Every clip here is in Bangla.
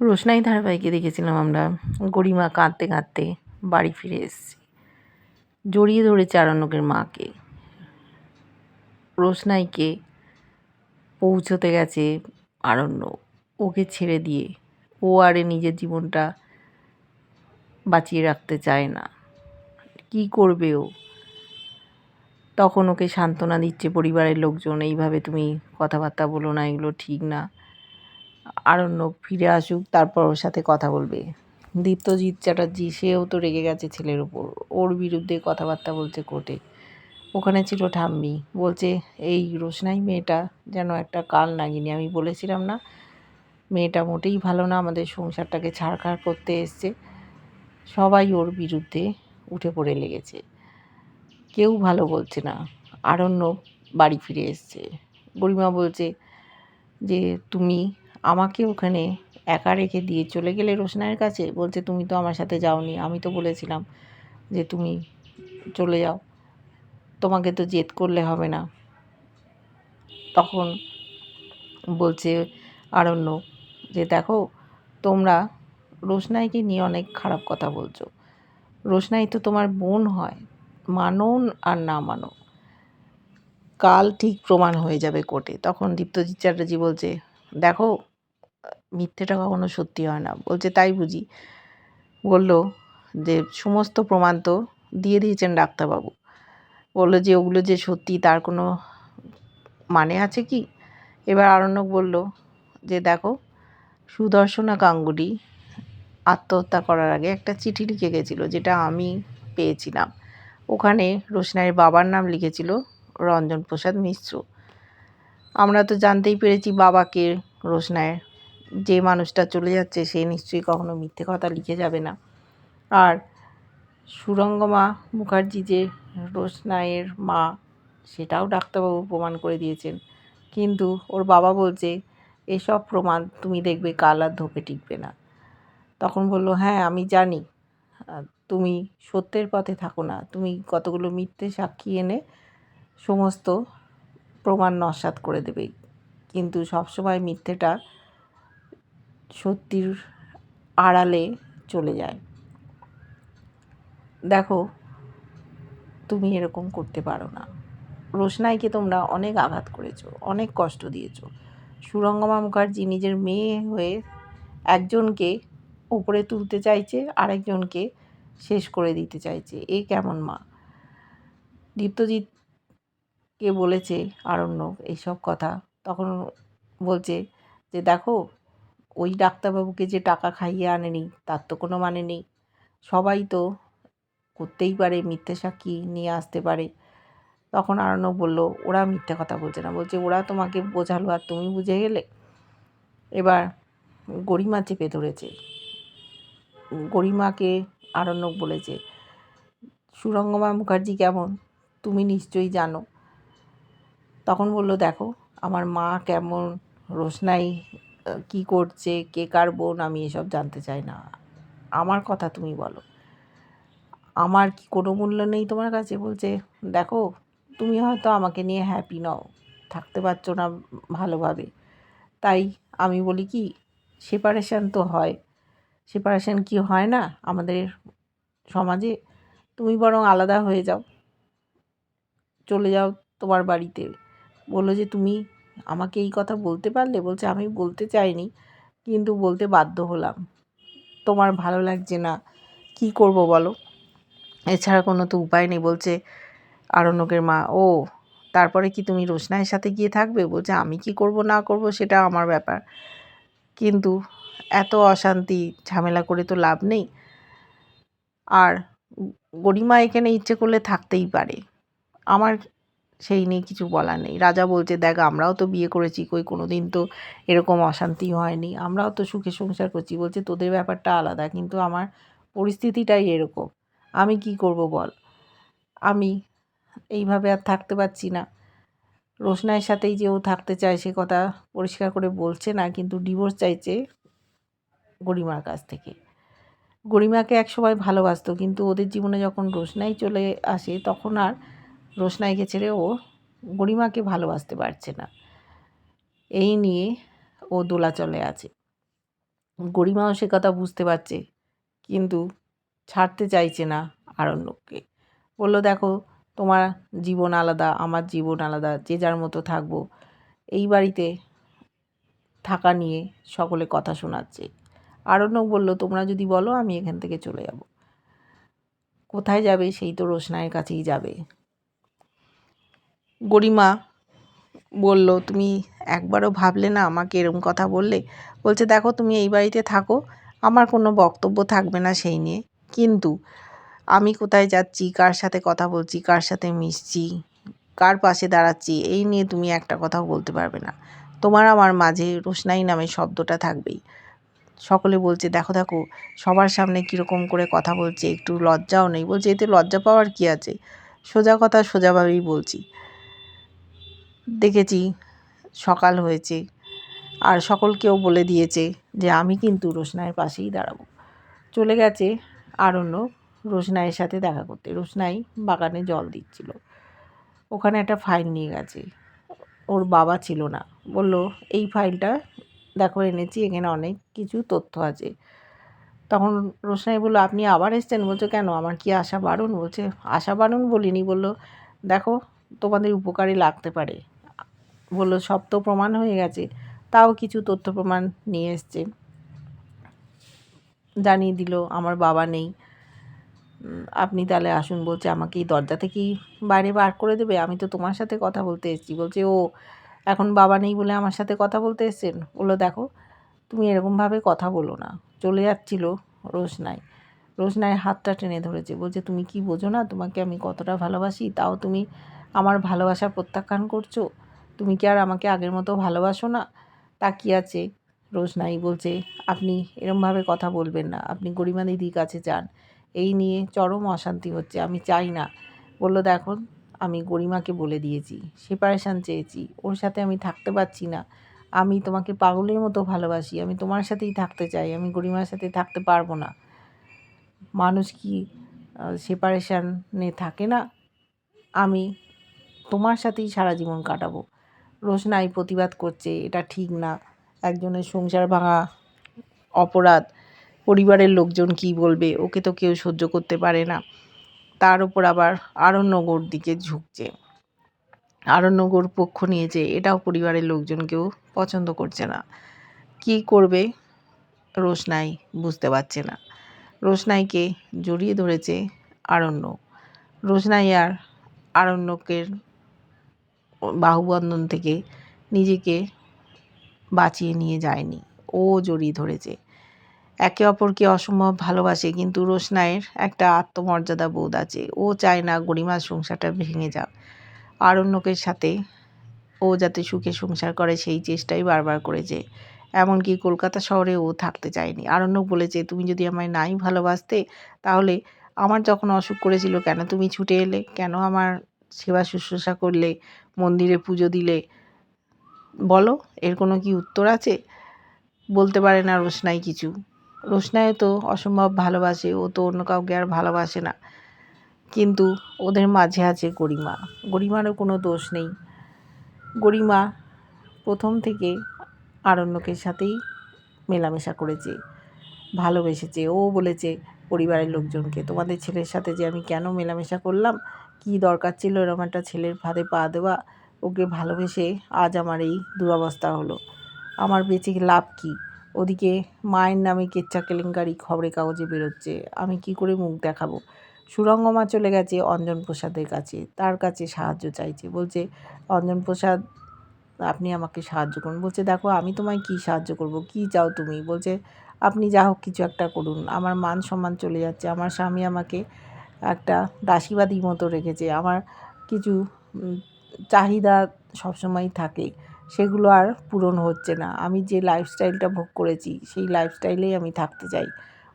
রোশনাই ধারাবাহিকে দেখেছিলাম আমরা। গরিমা কাঁদতে কাঁদতে বাড়ি ফিরে এসছে। জড়িয়ে ধরেছে আরণ্যকের মাকে। রোশনাইকে পৌঁছতে গেছে আরণ্য। ওকে ছেড়ে দিয়ে ও আরে নিজের জীবনটা বাঁচিয়ে রাখতে চায় না। কি করবে ও? তখন ওকে সান্ত্বনা দিচ্ছে পরিবারের লোকজন, এইভাবে তুমি কথাবার্তা বলো না, এগুলো ঠিক না। আরণ্যক ফিরে আসুক, তারপর ওর সাথে কথা বলবে। দীপ্তজিৎ চ্যাটার্জি, সেও তো রেগে গেছে ছেলের ওপর ওর বিরুদ্ধে কথাবার্তা বলছে কোর্টে। ওখানে ছিল ঠাম্মি। বলছে, এই রোশনাই, মেয়েটা যেন একটা কাল নাগিনি। আমি বলেছিলাম না, মেয়েটা মোটেই ভালো না। আমাদের সংসারটাকে ছাড়খাড় করতে এসছে। সবাই ওর বিরুদ্ধে উঠে পড়ে লেগেছে। কেউ ভালো বলছে না। আরণ্য বাড়ি ফিরে এসছে। গরিমা বলছে যে, তুমি আমাকে ওখানে একা রেখে দিয়ে চলে গেলে রোশনাইয়ের কাছে? বলছে, তুমি তো আমার সাথে যাওনি। আমি তো বলেছিলাম যে, তুমি চলে যাও। তোমাকে তো জেদ করলে হবে না। তখন বলছে আরণ্য যে, দেখো, তোমরা রোশনাইকে নিয়ে অনেক খারাপ কথা বলছো। রোশনাই তো তোমার বোন হয়। মানো আর না মানো। কাল ঠিক প্রমাণ হয়ে যাবে কোর্টে। তখন দীপ্তজিৎ চ্যাটার্জি বলছে, দেখো মিথ্যেটা কখনো সত্যি হয় না। বলছে, তাই বুঝি। বলল যে, সমস্ত প্রমাণ তো দিয়ে দিয়েছেন ডাক্তারবাবু। বলল যে, ওগুলো যে সত্যি তার কোনো মানে আছে কি? এবার আরণ্যক বলল যে, দেখো, সুদর্শনা গাঙ্গুলি আত্মহত্যা করার আগে একটা চিঠি লিখে গেছিল, যেটা আমি পেয়েছিলাম। ওখানে রোশনাইয়ের বাবার নাম লিখেছিল রঞ্জন প্রসাদ মিশ্র। আমরা তো জানতেই পেরেছি বাবাকে রোশনাইয়ের যে মানুষটা চলে যাচ্ছে, সে নিশ্চয়ই কখনো মিথ্যে কথা লিখে যাবে না। আর সুরঙ্গমা মুখার্জি যে রোশনাইয়ের মা, সেটাও ডাক্তারবাবু প্রমাণ করে দিয়েছেন। কিন্তু ওর বাবা বলছে, এসব প্রমাণ তুমি দেখবে, কাল আর ধোপে টিকবে না। তখন বলল হ্যাঁ আমি জানি। তুমি সত্যের পথে থাকো না। তুমি কতগুলো মিথ্যে সাক্ষী এনে সমস্ত প্রমাণ নস্বাত করে দেবে। কিন্তু সবসময় মিথ্যেটা সত্যির আড়ালে চলে যায়। দেখো, তুমি এরকম করতে পারো না। রোশনাইকে তোমরা অনেক আঘাত করেছ, অনেক কষ্ট দিয়েছ। সুরঙ্গমা মুখার্জি নিজের মেয়ে হয়ে একজনকে ওপরে তুলতে চাইছে, আরেকজনকে শেষ করে দিতে চাইছে। এ কেমন মা? দীপ্তজিৎকে বলেছে আরণ্যক এইসব কথা, তখন বলছে যে, দেখো ওই ডাক্তারবাবুকে যে টাকা খাইয়ে আনেনি, তার তো কোনো মানে নেই। সবাই তো করতেই পারে, মিথ্যে সাক্ষী নিয়ে আসতে পারে। তখন আরণ্যক বলল, ওরা মিথ্যে কথা বলছে না। বলছে, ওরা তোমাকে বোঝালো আর তুমি বুঝে গেলে? এবার গরিমা চেপে ধরেছে। গরিমাকে আরণ্যক বলেছে, সুরঙ্গমা মুখার্জি কেমন? তুমি নিশ্চয়ই জানো। তখন বলল, দেখো, আমার মা কেমন রোশনাই কি করছে, কে কার বোন, আমি এসব জানতে চাই না। আমার কথা তুমি বলো। আমার কি কোনো মূল্য নেই তোমার কাছে? বলছে, দেখো, তুমি হয়তো আমাকে নিয়ে হ্যাপি নও, থাকতে পারছ না ভালোভাবে। তাই আমি বলি কি সেপারেশান তো হয়। সেপারেশান কি হয় না আমাদের সমাজে? তুমি বরং আলাদা হয়ে যাও। চলে যাও তোমার বাড়িতে। বলো যে, তুমি আমাকে এই কথা বলতে পারলে বলছে, আমি বলতে চাইনি, কিন্তু বলতে বাধ্য হলাম। তোমার ভালো লাগছে না, কি করব বলো? এছাড়া কোনো তো উপায় নেই, বলছে আরণ্যকের মা। ও, তারপরে কি তুমি রোশনাইয়ের সাথে গিয়ে থাকবে? বলছে, আমি কি করব, না করব সেটা আমার ব্যাপার। কিন্তু এত অশান্তি, ঝামেলা করে তো লাভ নেই। আর গরিমা এখানে ইচ্ছে করলে থাকতেই পারে। আমার সেই নিয়ে কিছু বলার নেই। রাজা বলছে, দেখ, আমরাও তো বিয়ে করেছি, কই কোনো দিন তো এরকম অশান্তি হয়নি। আমরাও তো সুখে সংসার করছি। বলছে, তোদের ব্যাপারটা আলাদা, কিন্তু আমার পরিস্থিতিটাই এরকম। আমি কি করব বল? আমি এইভাবে আর থাকতে পারছি না। রোশনাইয়ের সাথেই যে ও থাকতে চায়, সে কথা পরিষ্কার করে বলছে না, কিন্তু ডিভোর্স চাইছে গরিমার কাছ থেকে। গরিমাকে এক একসময় ভালোবাসত, কিন্তু ওদের জীবনে যখন রোশনাই চলে আসে, তখন আর রোশনাইকে ছেড়ে ও গরিমাকে ভালোবাসতে পারছে না। এই নিয়ে ও দোলাচলে আছে। গরিমাও সে কথা বুঝতে পারছে, কিন্তু ছাড়তে চাইছে না আরণ্যককে। বলল, দেখো, তোমার জীবন আলাদা, আমার জীবন আলাদা, যে যার মতো থাকব। এই বাড়িতে থাকা নিয়ে সকলে কথা শোনাচ্ছে। আরণ্যক বলল, তোমরা যদি বলো, আমি এখান থেকে চলে যাব। কোথায় যাবে? সেই তো রোশনাইয়ের কাছেই যাবে। গরিমা বলল, তুমি একবারও ভাবলে না আমাকে এরকম কথা বললে? বলছে, দেখো, তুমি এই বাড়িতে থাকো, আমার কোনো বক্তব্য থাকবে না সেই নিয়ে। কিন্তু আমি কোথায় যাচ্ছি, কার সাথে কথা বলছি, কার সাথে মিশছি, কার পাশে দাঁড়াচ্ছি, এই নিয়ে তুমি একটা কথাও বলতে পারবে না। তোমার আমার মাঝে রোশনাই নামে শব্দটা থাকবেই। সকলে বলছে, দেখো দেখো, সবার সামনে কীরকম করে কথা বলছে, একটু লজ্জাও নেই। বলছে, এতে লজ্জা পাওয়ার কী আছে? সোজা কথা সোজাভাবেই বলছি। দেখেছি, সকাল হয়েছে। আর সকলকেও বলে দিয়েছে যে, আমি কিন্তু রোশনাইয়ের পাশেই দাঁড়াবো। চলে গেছে আরণ্য রোশনাইয়ের সাথে দেখা করতে। রোশনাই বাগানে জল দিচ্ছিল। ওখানে একটা ফাইল নিয়ে গেছে। ওর বাবা ছিল না। বলল, এই ফাইলটা দেখো, এনেছি, এখানে অনেক কিছু তথ্য আছে। তখন রোশনাই বলল, আপনি আবার এসছেন? বলছো, কেন? আমার কি আশা বারণ? বলছে, আশা বারণ বলিনি। বলল, দেখো, তোমাদের উপকারে লাগতে পারে। বলল, সব তো প্রমাণ হয়ে গেছে। তাও কিছু তথ্য প্রমাণ নিয়ে এসছে। জানিয়ে দিল, আমার বাবা নেই। আপনি তাহলে আসুন। বলছে, আমাকে এই দরজা থেকেই বাইরে বার করে দেবে। আমি তো তোমার সাথে কথা বলতে এসেছি। বলছে, ও, এখন বাবা নেই বলে আমার সাথে কথা বলতে এসছেন? বলল, দেখো, তুমি এরকমভাবে কথা বলো না। চলে যাচ্ছিল রোশনাই। রোশনাই হাতটা টেনে ধরেছে। বলছে, তুমি কি বোঝো না? তোমাকে আমি কতটা ভালোবাসি? তাও তুমি আমার ভালোবাসা প্রত্যাখ্যান করছ? তুমি কি আর আমাকে আগের মতো ভালোবাসো না? তা কি আছে রোশনাই, বলছে, আপনি এরমভাবে কথা বলবেন না। আপনি গরিমা দিদির কাছে যান। এই নিয়ে চরম অশান্তি হচ্ছে, আমি চাই না। বলল দেখো আমি গরিমাকে বলে দিয়েছি, সেপারেশান চেয়েছি, ওর সাথে আমি থাকতে পারছি না। আমি তোমাকে পাগলের মতো ভালোবাসি, আমি তোমার সাথেই থাকতে চাই, আমি গরিমার সাথে থাকতে পারব না। মানুষ কি সেপারেশানে থাকে না? আমি তোমার সাথেই সারা জীবন কাটাবো। রোশনাই প্রতিবাদ করছে, এটা ঠিক না। একজনের সংসার ভাঙা অপরাধ, পরিবারের লোকজন কি বলবে? ওকে তো কেউ সহ্য করতে পারে না। তার ওপর আবার আরণ্যগর দিকে ঝুঁকছে। আরণ্যগর পক্ষ নিয়েছে এটাও পরিবারের লোকজন কেউ পছন্দ করছে না। কি করবে? রোশনাই বুঝতে পারছে না। রোশনাইকে জড়িয়ে ধরেছে আরণ্য রোশনাই আর আরণ্যকের বাহুবন্ধন থেকে নিজেকে বাঁচিয়ে নিয়ে যায়নি। ও জড়িয়ে ধরেছে। একে অপরকে অসম্ভব ভালোবাসে, কিন্তু রোশনাইয়ের একটা আত্মমর্যাদা বোধ আছে। ও চায় না গরিমার সংসারটা ভেঙে যাক। আরণ্যকের সাথে ও যাতে সুখে সংসার করে, সেই চেষ্টাই বারবার করেছে। এমনকি কলকাতা শহরে ও থাকতে চায়নি। আরণ্যক বলেছে, তুমি যদি আমায় নাই ভালোবাসতে, তাহলে আমার যখন অসুখ করেছিল কেন? তুমি ছুটে এলে কেন আমার সেবা শুশ্রূষা করলে, মন্দিরে পুজো দিলে, বলো, এর কোনো কি উত্তর আছে? বলতে পারে না রোশনাই কিছু। রোশনাইও তো অসম্ভব ভালোবাসে, ও তো অন্য কাউকে আর ভালোবাসে না। কিন্তু ওদের মাঝে আছে গরিমা। গরিমারও কোনো দোষ নেই। গরিমা প্রথম থেকে আরণ্যকের সাথেই মেলামেশা করেছে, ভালোবেসেছে। ও বলেছে, পরিবারের লোকজনকে, তোমাদের ছেলের সাথে যে আমি কেন মেলামেশা করলাম কি দরকার ছিল এরকম একটা ছেলের ফাঁদে পা দেওয়া? ওকে ভালোবেসে আজ আমার এই দুরবস্থা হলো। আমার বেঁচে লাভ কী? ওদিকে মায়ের নামে কেচ্ছা কেলেঙ্কারি খবরের কাগজে বেরোচ্ছে। আমি কি করে মুখ দেখাবো? সুরঙ্গমা চলে গেছে অঞ্জন প্রসাদের কাছে। তার কাছে সাহায্য চাইছে। বলছে, অঞ্জন প্রসাদ, আপনি আমাকে সাহায্য করুন। বলছে, দেখো, আমি তোমায় কি সাহায্য করব? কি চাও তুমি? বলছে, আপনি যা হোক কিছু একটা করুন। আমার মান সম্মান চলে যাচ্ছে। আমার স্বামী আমাকে একটা দাসীবাদী মতো রেখেছে। আমার কিছু চাহিদা সবসময় থাকে। সেগুলো আর পূরণ হচ্ছে না। আমি যে লাইফস্টাইলটা ভোগ করেছি, সেই লাইফস্টাইলেই আমি থাকতে চাই।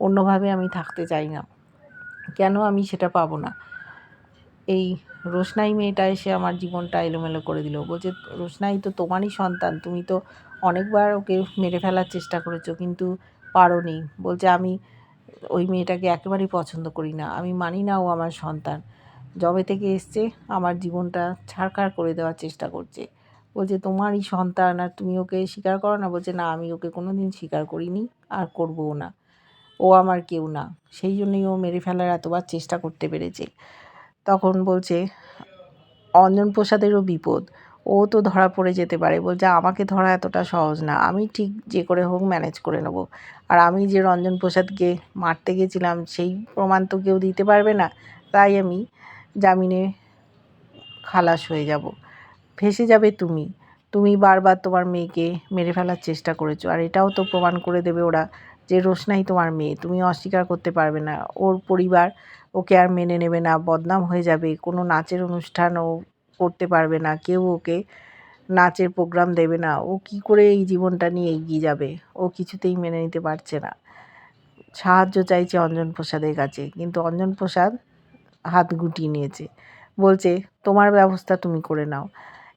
অন্যভাবে আমি থাকতে চাই না। কেন আমি সেটা পাবো না? এই রোশনাই মেয়েটা এসে আমার জীবনটা এলোমেলো করে দিল। বলছে, রোশনাই তো তোমারই সন্তান। তুমি তো অনেকবার ওকে মেরে ফেলার চেষ্টা করেছ, কিন্তু পারো নি বলছে, আমি ওই মেয়েটাকে একেবারেই পছন্দ করি না। আমি মানি না ও আমার সন্তান। জবে থেকে এসছে, আমার জীবনটা ছাড়খাড় করে দেওয়ার চেষ্টা করছে। বলছে, তোমারই সন্তান আর তুমি ওকে স্বীকার করো না? বলছে, না, আমি ওকে কোনো দিন স্বীকার করিনি, আর করবও না। ও আমার কেউ না। সেই জন্যই ও মেরে ফেলার এতবার চেষ্টা করতে পেরেছে। তখন বলছে অঞ্জন প্রসাদেরও বিপদ। ও তো ধরা পড়ে যেতে পারে, বলছে, আমাকে ধরা এতটা সহজ না, আমি ঠিক যে করে হোক ম্যানেজ করে নেব। আর আমি যে রঞ্জন প্রসাদকে মারতে গেছিলাম, সেই প্রমাণ তো কেউ দিতে পারবে না, তাই আমি জামিনে খালাস হয়ে যাব। ফেসে যাবে তুমি তুমি বারবার তোমার মেয়েকে মেরে ফেলার চেষ্টা করেছ, আর এটাও তো প্রমাণ করে দেবে ওরা যে রোশনাই তোমার মেয়ে, তুমি অস্বীকার করতে পারবে না। ওর পরিবার ওকে আর মেনে নেবে না, বদনাম হয়ে যাবে, কোনো নাচের অনুষ্ঠান ও করতে পারবে না, কেউ ওকে নাচের প্রোগ্রাম দেবে না, ও কি করে এই জীবনটা নিয়ে এগিয়ে যাবে? ও কিছুতেই মেনে নিতে পারছে না। সাহায্য চাইছে অঞ্জন প্রসাদের কাছে, কিন্তু অঞ্জন প্রসাদ হাত গুটিয়ে নিয়েছে, বলছে, তোমার ব্যবস্থা তুমি করে নাও।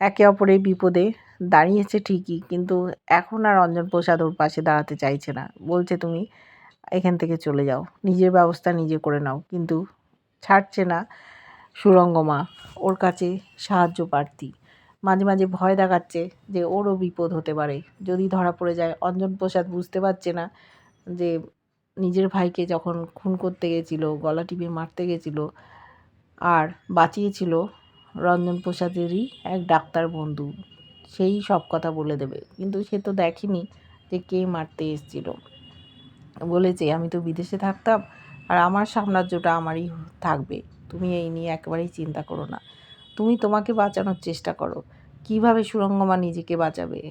একে অপরের বিপদে দাঁড়িয়েছে ঠিকই, কিন্তু এখন আর অঞ্জন প্রসাদ ওর পাশে দাঁড়াতে চাইছে না। বলছে, তুমি এখান থেকে চলে যাও, নিজের ব্যবস্থা নিজে করে নাও। কিন্তু ছাড়ছে না সুরঙ্গমা। ওর কাছে সাহায্য প্রার্থী। মাঝে মাঝে ভয় দেখাচ্ছে যে ওরও বিপদ হতে পারে। যদি ধরা পড়ে যায়, অঞ্জন প্রসাদ বুঝতে পারছে না যে নিজের ভাইকে যখন খুন করতে গেছিল, গলা টিপে মারতে গেছিল আর বাঁচিয়েছিল রঞ্জন প্রসাদেরই এক ডাক্তার বন্ধু, সেই সব কথা বলে দেবে। কিন্তু সে তো দেখেনি যে কে মারতে এসেছিল। বলেছে, আমি তো বিদেশে থাকতাম আর আমার সাম্রাজ্যটা আমারই থাকবে। তুমি এই নিয়ে একেবারেই চিন্তা করো না। তুমি তোমাকে বাঁচানোর চেষ্টা করো। কীভাবে সুরঙ্গমা নিজেকে বাঁচাবে?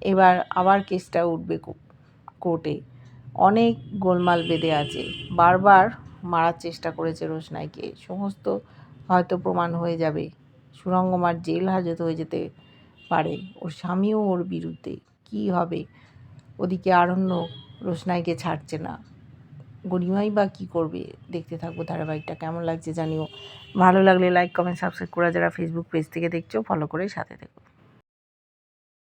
এবার আবার কেসটা উঠবে কোর্টে। অনেক গোলমাল বেঁধে আছে। বারবার মারার চেষ্টা করেছে রোশনাইকে। সমস্ত হয়তো প্রমাণ হয়ে যাবে। সুরঙ্গমার জেল হাজত হয়ে যেতে পারে। ওর স্বামীও ওর বিরুদ্ধে। কি হবে? ওদিকে আরণ্য রোশনাইকে ছাড়ছে না। গরিমাই বা কী করবে? দেখতে থাকব ধারাবাহিকটা। কেমন লাগছে জানিও। ভালো লাগলে লাইক কমেন্ট সাবস্ক্রাইব করা যারা ফেসবুক পেজ থেকে দেখছ ফলো করে সাথে থেকো।